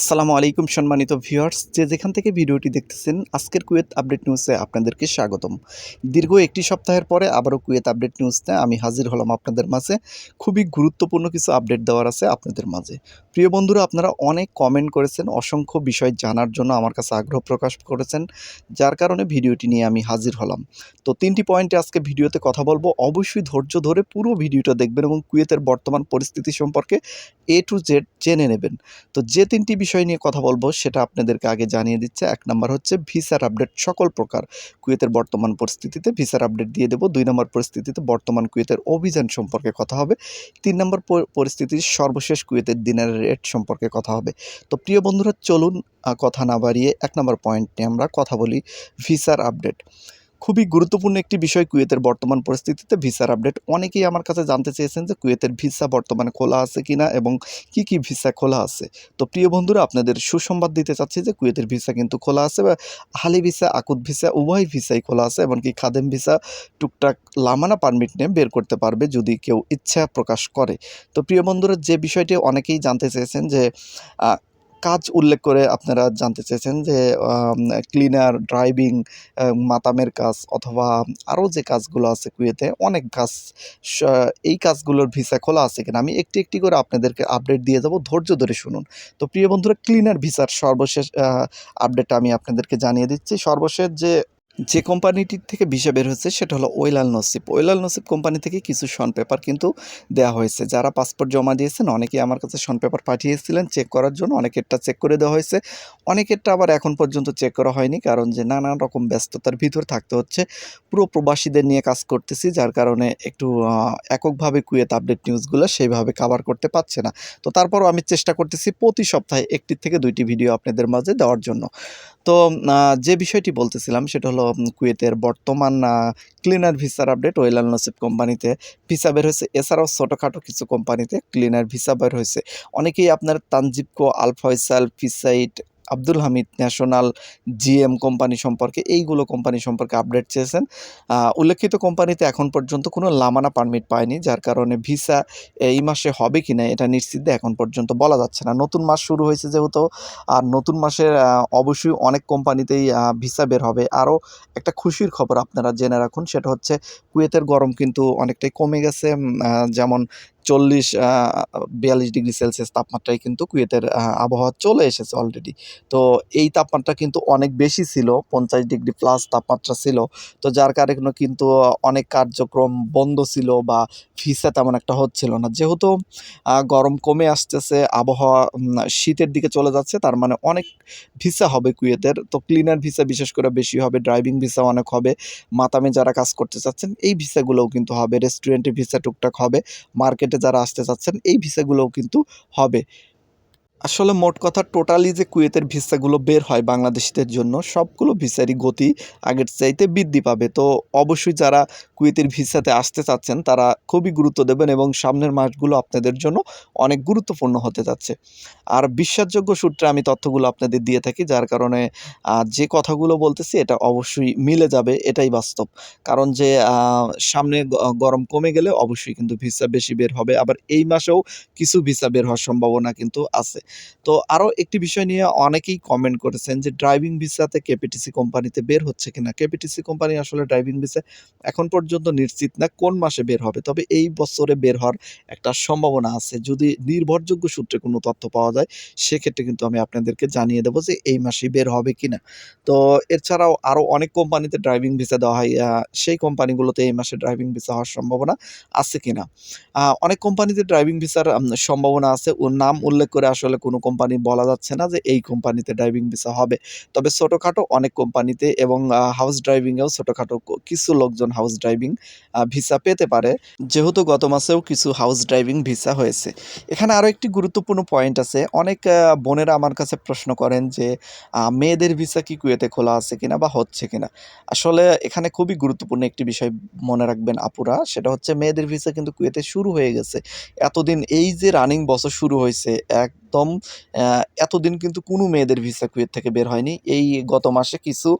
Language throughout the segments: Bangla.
আসসালামু আলাইকুম সম্মানিত ভিউয়ার্স, যে যেখান থেকে ভিডিওটি দেখতেছেন, আজকের কুয়েত আপডেট নিউজে আপনাদেরকে স্বাগতম। দীর্ঘ একটি সপ্তাহের পরে আবারও কুয়েত আপডেট নিউজতে আমি হাজির হলাম আপনাদের মাঝে। খুবই গুরুত্বপূর্ণ কিছু আপডেট দেওয়ার আছে আপনাদের মাঝে। প্রিয় বন্ধুরা, আপনারা অনেক কমেন্ট করেছেন, অসংখ্য বিষয় জানার জন্য আমার কাছে আগ্রহ প্রকাশ করেছেন, যার কারণে ভিডিওটি নিয়ে আমি হাজির হলাম। তো তিনটি পয়েন্টে আজকে ভিডিওতে কথা বলব। অবশ্যই ধৈর্য ধরে পুরো ভিডিওটা দেখবেন এবং কুয়েতের বর্তমান পরিস্থিতি সম্পর্কে এ টু জেড জেনে নেবেন। তো যে তিনটি বিষয় নিয়ে কথা বলব, সেটা আপনাদেরকে আগে জানিয়ে দিচ্ছে। এক নম্বর হচ্ছে, ভিসার আপডেট সকল প্রকার। কুয়েতের বর্তমান পরিস্থিতিতে ভিসার আপডেট দিয়ে দেবো। দুই নম্বর পরিস্থিতিতে বর্তমান কুয়েতের অভিযান সম্পর্কে কথা হবে। তিন নম্বর পরিস্থিতির সর্বশেষ কুয়েতের দিনের রেট সম্পর্কে কথা হবে। তো প্রিয় বন্ধুরা, চলুন কথা না বাড়িয়ে এক নম্বর পয়েন্ট নিয়ে আমরা কথা বলি ভিসার আপডেট খুবই গুরুত্বপূর্ণ একটি বিষয় কুয়েতের বর্তমান পরিস্থিতিতে ভিসার আপডেট। অনেকেই আমার কাছে জানতে চেয়েছেন যে কুয়েতের ভিসা বর্তমানে খোলা আছে কিনা এবং কি কি ভিসা খোলা আছে। তো প্রিয় বন্ধুরা, আপনাদের সুসংবাদ দিতে চাচ্ছি যে কুয়েতের ভিসা কিন্তু খোলা আছে বা হালি ভিসা আকুদ ভিসা, উভয় ভিসাই খোলা আছে এমনকি খাদেম ভিসা, টুকটাক লামানা পারমিট নিয়ে বের করতে পারবে যদি কেউ ইচ্ছা প্রকাশ করে। তো প্রিয় বন্ধুরা, যে বিষয়টি অনেকেই জানতে চেয়েছেন যে কাজ উল্লেখ করে আপনারা জানতে চেয়েছেন যে ক্লিনার ড্রাইভিং মাতামের কাজ অথবা আরও যে কাজগুলো আছে কুয়েতে, অনেক কাজ এই কাজগুলোর ভিসা খোলা আছে কিনা? আমি একটি একটি করে আপনাদেরকে আপডেট দিয়ে যাব ধৈর্য ধরে শুনুন। তো প্রিয় বন্ধুরা ক্লিনার ভিসার সর্বশেষ আপডেটটা আমি আপনাদেরকে জানিয়ে দিচ্ছি। সর্বশেষ যে যে কোম্পানিটির থেকে ভিসা বের হয়েছে সেটা হলো ওয়েলাল নসিব। ওয়েলাল নসিব কোম্পানি থেকে কিছু শন পেপার কিন্তু দেওয়া হয়েছে। যারা পাসপোর্ট জমা দিয়েছেন, অনেকেই আমার কাছে শন পেপার পাঠিয়েছিলেন চেক করার জন্য, অনেকেরটা চেক করে দেওয়া হয়েছে। অনেকেরটা আবার এখন পর্যন্ত চেক করা হয়নি কারণ যে নানান রকম ব্যস্ততার ভিতর থাকতে হচ্ছে। পুরো প্রবাসীদের নিয়ে কাজ করতেছি, যার কারণে একটু এককভাবে কুয়েত আপডেট নিউজগুলো সেইভাবে কাভার করতে পারছে না। তো তারপরও আমি চেষ্টা করতেছি প্রতি সপ্তাহে একটি থেকে দুইটি ভিডিও আপনাদের মাঝে দেওয়ার জন্য। তো যে বিষয়টি বলতেছিলাম সেটা হলো কুয়েতের বর্তমান ক্লিনার ভিসার আপডেট ওয়েলাল নসিব কোম্পানিতে। ভিসা বের হয়েছে। এছাড়াও ছোটোখাটো কিছু কোম্পানিতে ক্লিনার ভিসা বের হয়েছে। অনেকেই আপনার তানজিবকো আলফয়সাল ফিসাইট Abdul Hamid National GM company সম্পর্কে, এইগুলো কোম্পানি সম্পর্কে আপডেট চেয়েছেন। উল্লেখিত কোম্পানিতে এখন পর্যন্ত কোনো লামানা পারমিট পায়নি, যার কারণে ভিসা এই মাসে হবে কি না এটা নিশ্চিত এখন পর্যন্ত বলা যাচ্ছে না। নতুন মাস শুরু হয়েছে যেহেতু, আর নতুন মাসের অবশ্যই অনেক কোম্পানিতেই ভিসা বের হবে। আরও একটা খুশির খবর আপনারা জেনে রাখুন, সেটা হচ্ছে কুয়েতের গরম কিন্তু অনেকটাই কমে গেছে। যেমন চল্লিশ বিয়াল্লিশ ডিগ্রি সেলসিয়াস তাপমাত্রায় কিন্তু কুয়েতের আবহাওয়া চলে এসেছে অলরেডি তো এই তাপমাত্রা কিন্তু অনেক বেশি ছিল, পঞ্চাশ ডিগ্রি প্লাস তাপমাত্রা ছিল। তো যার কারণে কিন্তু অনেক কার্যক্রম বন্ধ ছিল বা ভিসা তেমন একটা হচ্ছিল না। যেহেতু গরম কমে আসতেছে, আবহাওয়া শীতের দিকে চলে যাচ্ছে, তার মানে অনেক ভিসা হবে কুয়েতের। তো ক্লিনার ভিসা বিশেষ করে বেশি হবে ড্রাইভিং ভিসা অনেক হবে, মাতামে যারা কাজ করতে চাচ্ছেন, এই ভিসাগুলোও কিন্তু হবে। রেস্টুরেন্টে ভিসা টুকটাক হবে মার্কেটে যারা আসতে চাচ্ছেন এই ভিসাগুলোও কিন্তু হবে। আসলে মোট কথা টোটালি যে কুয়েতের ভিসাগুলো বের হয় বাংলাদেশিদের জন্য, সবগুলো ভিসারই গতি আগের চাইতে বৃদ্ধি পাবে। তো অবশ্যই যারা কুয়েতের ভিসাতে আসতে চাচ্ছেন, তারা খুবই গুরুত্ব দেবেন এবং সামনের মাসগুলো আপনাদের জন্য অনেক গুরুত্বপূর্ণ হতে যাচ্ছে। আর বিশ্বাসযোগ্য সূত্রে আমি তথ্যগুলো আপনাদের দিয়ে থাকি, যার কারণে যে কথাগুলো বলতেছি এটা অবশ্যই মিলে যাবে, এটাই বাস্তব। কারণ যে সামনে গরম কমে গেলে অবশ্যই কিন্তু ভিসা বেশি বের হবে, আবার এই মাসেও কিছু ভিসা বের হওয়ার সম্ভাবনা কিন্তু আছে। তো আরও একটি বিষয় নিয়ে অনেকেই কমেন্ট করেছেন যে ড্রাইভিং ভিসাতে কেপিটিসি কোম্পানিতে বের হচ্ছে কিনা? কেপিটিসি কোম্পানি আসলে ড্রাইভিং ভিসা এখন পর্যন্ত নিশ্চিত না, কোন মাসে বের হবে? তবে এই বছরে বের হওয়ার একটা সম্ভাবনা আছে। যদি নির্ভরযোগ্য সূত্রে কোনো তথ্য পাওয়া যায়, সেক্ষেত্রে কিন্তু আমি আপনাদেরকে জানিয়ে দেবো যে এই মাসে বের হবে কিনা। তো এছাড়াও আরও অনেক কোম্পানিতে ড্রাইভিং ভিসা দেওয়া হয় সেই কোম্পানিগুলোতে এই মাসে ড্রাইভিং ভিসা হওয়ার সম্ভাবনা আছে কিনা? অনেক কোম্পানিতে ড্রাইভিং ভিসার সম্ভাবনা আছে। ওর নাম উল্লেখ করে আসলে কোনো কোম্পানি বলা যাচ্ছে না যে এই কোম্পানিতে ড্রাইভিং ভিসা হবে। তবে ছোটোখাটো অনেক কোম্পানিতে এবং হাউস ড্রাইভিংয়েও ছোটোখাটো কিছু লোকজন হাউস ড্রাইভিং ভিসা পেতে পারে। যেহেতু গত মাসেও কিছু হাউস ড্রাইভিং ভিসা হয়েছে। এখানে আরও একটি গুরুত্বপূর্ণ পয়েন্ট আছে। অনেক বোনেরা আমার কাছে প্রশ্ন করেন যে মেয়েদের ভিসা কি কুয়েতে খোলা আছে কিনা বা হচ্ছে কিনা? আসলে এখানে খুবই গুরুত্বপূর্ণ একটি বিষয় মনে রাখবেন আপুরা, সেটা হচ্ছে মেয়েদের ভিসা কিন্তু কুয়েতে শুরু হয়ে গেছে। এতদিন এই যে রানিং বছর শুরু হয়েছে, একদম প্রথম এতদিন কিন্তু কোনো মেয়েদের ভিসা কুয়েত থেকে বের হয়নি। এই গত মাসে কিছু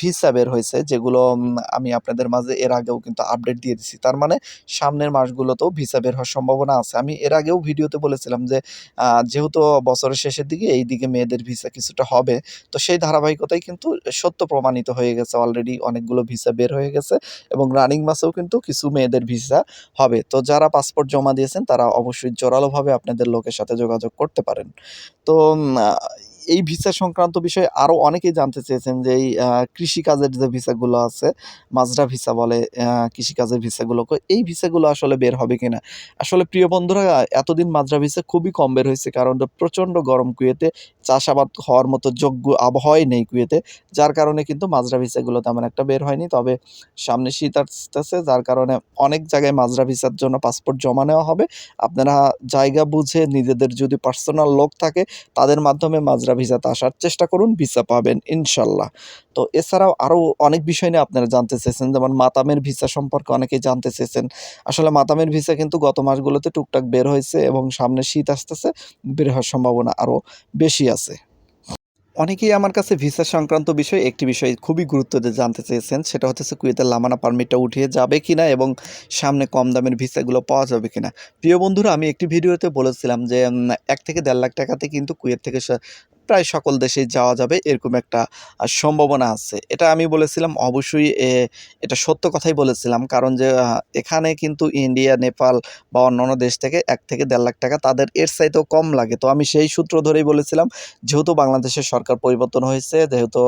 ভিসা বের হয়েছে যেগুলো আমি আপনাদের মাঝে এর আগেও কিন্তু আপডেট দিয়ে দিছি। তার মানে সামনের মাসগুলোতেও ভিসা বের হওয়ার সম্ভাবনা আছে। আমি এর আগেও ভিডিওতে বলেছিলাম যে যেহেতু বছরের শেষের দিকে এই দিকে মেয়েদের ভিসা কিছুটা হবে, তো সেই ধারাবাহিকতাই কিন্তু সত্য প্রমাণিত হয়ে গেছে। অলরেডি অনেকগুলো ভিসা বের হয়ে গেছে এবং রানিং মাসেও কিন্তু কিছু মেয়েদের ভিসা হবে। তো যারা পাসপোর্ট জমা দিয়েছেন, তারা অবশ্যই জোরালোভাবে আপনাদের লোকের সাথে যোগাযোগ করতে পারেন। তো এই ভিসা সংক্রান্ত বিষয়ে আরও অনেকেই জানতে চেয়েছেন যে এই কৃষিকাজের যে ভিসাগুলো আছে, মাজরা ভিসা বলে কৃষিকাজের ভিসাগুলোকে এই ভিসাগুলো আসলে বের হবে কিনা? আসলে প্রিয় বন্ধুরা, এতদিন মাজরা ভিসা খুবই কম বের হয়েছে কারণ প্রচণ্ড গরম কুয়েতে, চাষাবাদ হওয়ার মতো যোগ্য আবহাওয়াই নেই কুয়েতে, যার কারণে কিন্তু মাজরা ভিসাগুলো তেমন একটা বের হয়নি। তবে সামনে শীত আসতেছে, যার কারণে অনেক জায়গায় মাজরা ভিসার জন্য পাসপোর্ট জমা নেওয়া হবে। আপনারা জায়গা বুঝে নিজেদের যদি পার্সোনাল লোক থাকে, তাদের মাধ্যমে মাজরা ভিসাতে আসার চেষ্টা করুন, ভিসা পাবেন ইনশাল্লাহ। তো এছাড়াও আরও অনেক বিষয় নিয়ে আপনারা জানতে চেয়েছেন, যেমন মাতামের ভিসা সম্পর্কে অনেকেই জানতে চেয়েছেন। আসলে মাতামের ভিসা কিন্তু গত মাসগুলোতে টুকটাক বের হয়েছে এবং সামনে শীত আসতেছে, বের হওয়ার সম্ভাবনা আরও বেশি আছে। অনেকেই আমার কাছে ভিসা সংক্রান্ত বিষয়ে একটি বিষয় খুবই গুরুত্ব দিয়ে জানতে চেয়েছেন, সেটা হচ্ছে কুয়েতের লামানা পারমিটটা উঠিয়ে যাবে কিনা এবং সামনে কম দামের ভিসাগুলো পাওয়া যাবে কিনা। প্রিয় বন্ধুরা, আমি একটি ভিডিওতে বলেছিলাম যে এক থেকে দেড় লাখ টাকাতে কিন্তু কুয়েত থেকে প্রায় সকল দেশে যাওয়া যাবে, এরকম একটা সম্ভাবনা আছে। এটা আমি বলেছিলাম, অবশ্যই এটা সত্য কথাই বলেছিলাম। কারণ যে এখানে কিন্তু ইন্ডিয়া, নেপাল বা অন্যান্য দেশ থেকে এক থেকে দেড় লাখ টাকা তাদের এর চাইতেও কম লাগে। তো আমি সেই সূত্র ধরেই বলেছিলাম, যেহেতু বাংলাদেশের সরকার পরিবর্তন হয়েছে, যেহেতু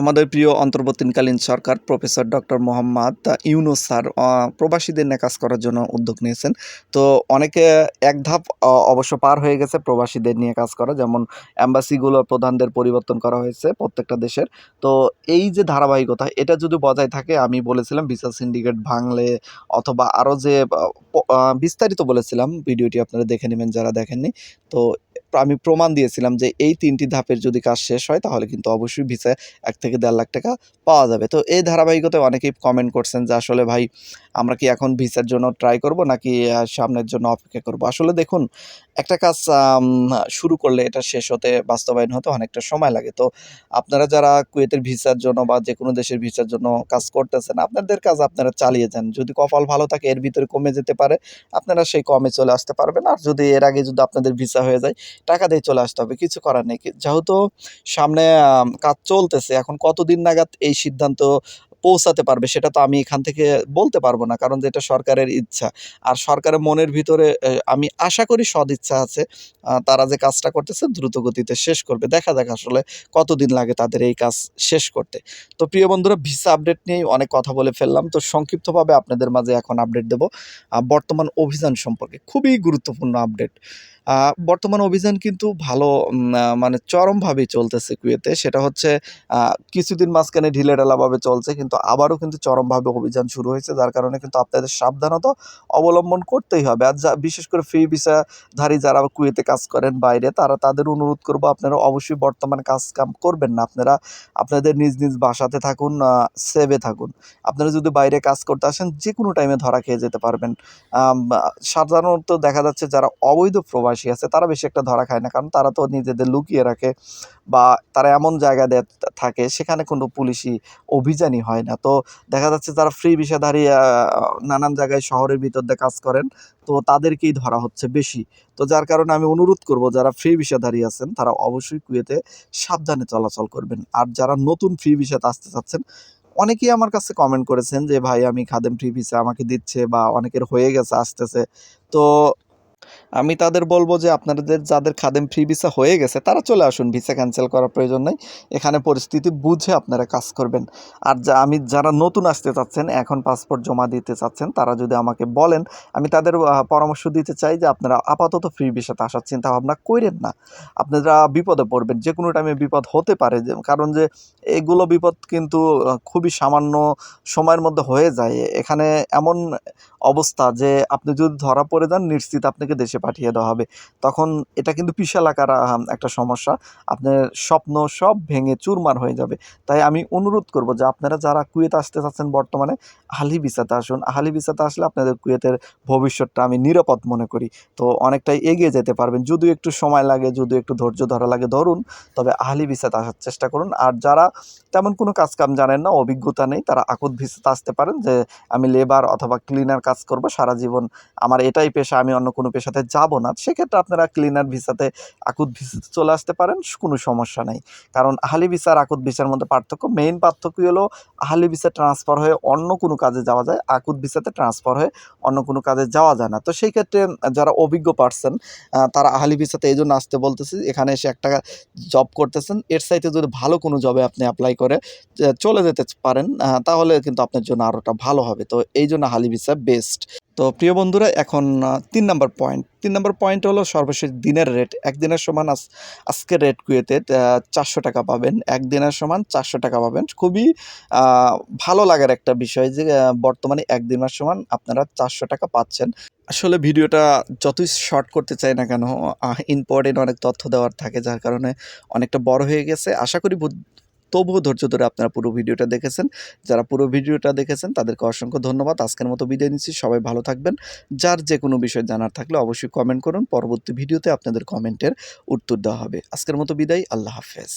আমাদের প্রিয় অন্তর্বর্তীকালীন সরকার professor doctor Mohammad Yunus sir প্রবাসীদের নিয়ে কাজ করার জন্য উদ্যোগ নিয়েছেন। তো অনেকে এক ধাপ অবশ্য পার হয়ে গেছে প্রবাসীদের নিয়ে কাজ করা, যেমন অ্যাম্বাসিগুলোর প্রধানদের পরিবর্তন করা হয়েছে প্রত্যেকটা দেশের। তো এই যে ধারাবাহিকতা, এটা যদি বজায় থাকে, আমি বলেছিলাম ভিসা সিন্ডিকেট ভাঙলে অথবা আরও যে বিস্তারিত বলেছিলাম, ভিডিওটি আপনারা দেখে নেবেন যারা দেখেননি। তো আমি প্রমাণ দিয়েছিলাম যে এই তিনটি ধাপের যদি কাজ শেষ হয়, তাহলে কিন্তু অবশ্যই ভিসা এক থেকে দেড় লাখ টাকা পাওয়া যাবে। তো এই ধারাবাহিকতায় অনেকেই কমেন্ট করছেন যে, আসলে ভাই, আমরা কি এখন ভিসার জন্য ট্রাই করব নাকি সামনের জন্য অপেক্ষা করব? আসলে দেখুন, একটা কাজ শুরু করলে এটা শেষ হতে, বাস্তবায়ন হতে অনেকটা সময় লাগে। তো আপনারা যারা কুয়েতের ভিসার জন্য বা যে কোনো দেশের ভিসার জন্য কাজ করতেছেন, আপনাদের কাজ আপনারা চালিয়ে যান। যদি কপাল ভালো থাকে, এর ভিতরে কমে যেতে পারে, আপনারা সেই কমে চলে আসতে পারবেন। আর যদি এর আগে যদি আপনাদের ভিসা হয়ে যায় টাকা দিয়ে চলে আসতে হবে, কিছু করার নেই। যেহেতু সামনে কাজ চলতেছে, এখন কতদিন নাগাদ এই সিদ্ধান্ত পৌঁছাতে পারবে, সেটা তো আমি এখান থেকে বলতে পারব না, কারণ যেটা সরকারের ইচ্ছা। আর সরকারের মনের ভিতরে আমি আশা করি সদ ইচ্ছা আছে তারা যে কাজটা করতেছে দ্রুত গতিতে শেষ করবে। দেখা যাক আসলে কতদিন লাগে তাদের এই কাজ শেষ করতে। তো প্রিয় বন্ধুরা, ভিসা আপডেট নিয়েই অনেক কথা বলে ফেললাম। তো সংক্ষিপ্তভাবে আপনাদের মাঝে এখন আপডেট দেব বর্তমান অভিযান সম্পর্কে। খুবই গুরুত্বপূর্ণ আপডেট। বর্তমান অভিযান কিন্তু ভালো মানে চরমভাবেই চলতেছে কুয়েতে। সেটা হচ্ছে কিছুদিন মাঝখানে ঢিলেঢালাভাবে চলছে, কিন্তু আবারও কিন্তু চরমভাবে অভিযান শুরু হয়েছে, যার কারণে কিন্তু আপনাদের সাবধানতা অবলম্বন করতেই হবে। আর যা, বিশেষ করে ফ্রি ভিসাধারী যারা কুয়েতে কাজ করেন বাইরে, তারা তাদের অনুরোধ করব আপনারা অবশ্যই বর্তমান কাজ কাম করবেন না। আপনারা, আপনাদের নিজ নিজ বাসাতে থাকুন সেভে থাকুন। আপনারা যদি বাইরে কাজ করতে আসেন যে কোনো টাইমে ধরা খেয়ে যেতে পারবেন। সাধারণত দেখা যাচ্ছে যারা অবৈধ প্রবাসী আছে, তারা বেশি একটা ধরা খায় না, কারণ তারা তো নিজেদের লুকিয়ে রাখে বা তারা এমন জায়গা থাকে, সেখানে কোনো পুলিশি অভিযানই হয় না। তো দেখা যাচ্ছে যারা ফ্রি ভিসাধারী নানান জায়গায় শহরের ভিতর দিয়ে কাজ করেন, তো তাদেরকেই ধরা হচ্ছে বেশি। তো যার কারণে আমি অনুরোধ করব, যারা ফ্রি ভিসাধারী আছেন, তারা অবশ্যই কুয়েতে সাবধানে চলাচল করবেন। আর যারা নতুন ফ্রি ভিসাতে আসতে চাচ্ছেন, অনেকেই আমার কাছে কমেন্ট করেছেন যে, ভাই, আমি খাদেম ফ্রি ভিসা আমাকে দিচ্ছে বা অনেকের হয়ে গেছে, আসতেছে। তো আমি তাদের বলব যে আপনাদের যাদের খাদেম ফ্রি ভিসা হয়ে গেছে, তারা চলে আসুন ভিসা ক্যান্সেল করার প্রয়োজন নেই। এখানে পরিস্থিতি বুঝে আপনারা কাজ করবেন। আর যা, আমি যারা নতুন আসতে চাচ্ছেন, এখন পাসপোর্ট জমা দিতে চাচ্ছেন, তারা যদি আমাকে বলেন, আমি তাদের পরামর্শ দিতে চাই যে আপনারা আপাতত ফ্রি ভিসাতে আসার চিন্তা ভাবনা করেন না। আপনারা বিপদে পড়বেন যে কোনো টাইমে বিপদ হতে পারে যে, কারণ যে এগুলো বিপদ কিন্তু খুবই সামান্য সময়ের মধ্যে হয়ে যায়। এখানে এমন অবস্থা যে আপনি যদি ধরা পড়ে যান, নিশ্চিত আপনাকে দেশে পাঠিয়ে দেওয়া হবে। তখন এটা কিন্তু বিশাল আকার একটা সমস্যা। আপনার স্বপ্ন সব ভেঙে চুরমার হয়ে যাবে। তাই আমি অনুরোধ করব যে আপনারা যারা কুয়েত আসতে চাচ্ছেন বর্তমানে, আহালি ভিসাতে আসুন। আহালি ভিসাতে আসলে আপনাদের কুয়েতের ভবিষ্যৎটা আমি নিরাপদ মনে করি। তো অনেকটাই এগিয়ে যেতে পারবেন। যদিও একটু সময় লাগে, যদিও একটু ধৈর্য ধরা লাগে, ধরুন। তবে আহালি ভিসাতে আসার চেষ্টা করুন। আর যারা তেমন কোনো কাজকাম জানেন না, অভিজ্ঞতা নেই, তারা আকুত ভিসাতে আসতে পারেন যে আমি লেবার অথবা ক্লিনার কাজ করব সারা জীবন আমার এটাই পেশা, আমি অন্য কোনো পেশাতে যাব না। সেক্ষেত্রে আপনারা ক্লিনার ভিসাতে, আকুত ভিসাতে চলে আসতে পারেন, কোনো সমস্যা নেই। কারণ আহালি ভিসা আর আকুত ভিসার মধ্যে পার্থক্য মেইন পার্থক্য হলো আহালি ভিসা ট্রান্সফার হয়ে অন্য কোনো কাজে যাওয়া যায়, আকুত ভিসাতে ট্রান্সফার হয়ে অন্য কোনো কাজে যাওয়া যায় না। তো সেই ক্ষেত্রে যারা অভিজ্ঞ পার্সন তারা আহালি ভিসাতে এই জন্য আসতে বলতেছি, এখানে এসে একটা জব করতেছেন, এর সাইতে যদি ভালো কোনো জবে আপনি অ্যাপ্লাই করে, চলে যেতে পারেন তাহলে কিন্তু আপনার জন্য আরোটা ভালো হবে। তো এই জন্য হালি ভিসা বেস্ট তো প্রিয় বন্ধুরা, এখন তিন নম্বর পয়েন্ট তিন নম্বর পয়েন্ট হলো সর্বশেষ দিনের রেট একদিনের সমান আজ আজকের রেট কুয়েতে চারশো টাকা পাবেন। একদিনের সমান চারশো টাকা পাবেন। খুবই ভালো লাগার একটা বিষয় যে বর্তমানে একদিনের সমান আপনারা চারশো টাকা পাচ্ছেন। আসলে ভিডিওটা যতই শর্ট করতে চাই না কেন ইম্পর্টেন্ট অনেক তথ্য দেওয়ার থাকে, যার কারণে অনেকটা বড় হয়ে গেছে। আশা করি তবুও ধৈর্য ধরে আপনারা পুরো ভিডিওটা দেখেছেন। যারা পুরো ভিডিওটা দেখেছেন, তাদেরকে অসংখ্য ধন্যবাদ। আজকের মতো বিদায় নিচ্ছি। সবাই ভালো থাকবেন। যার যে কোনো বিষয় জানার থাকলে অবশ্যই কমেন্ট করুন। পরবর্তী ভিডিওতে আপনাদের কমেন্টের উত্তর দেওয়া হবে। আজকের মতো বিদায়। আল্লাহ হাফেজ।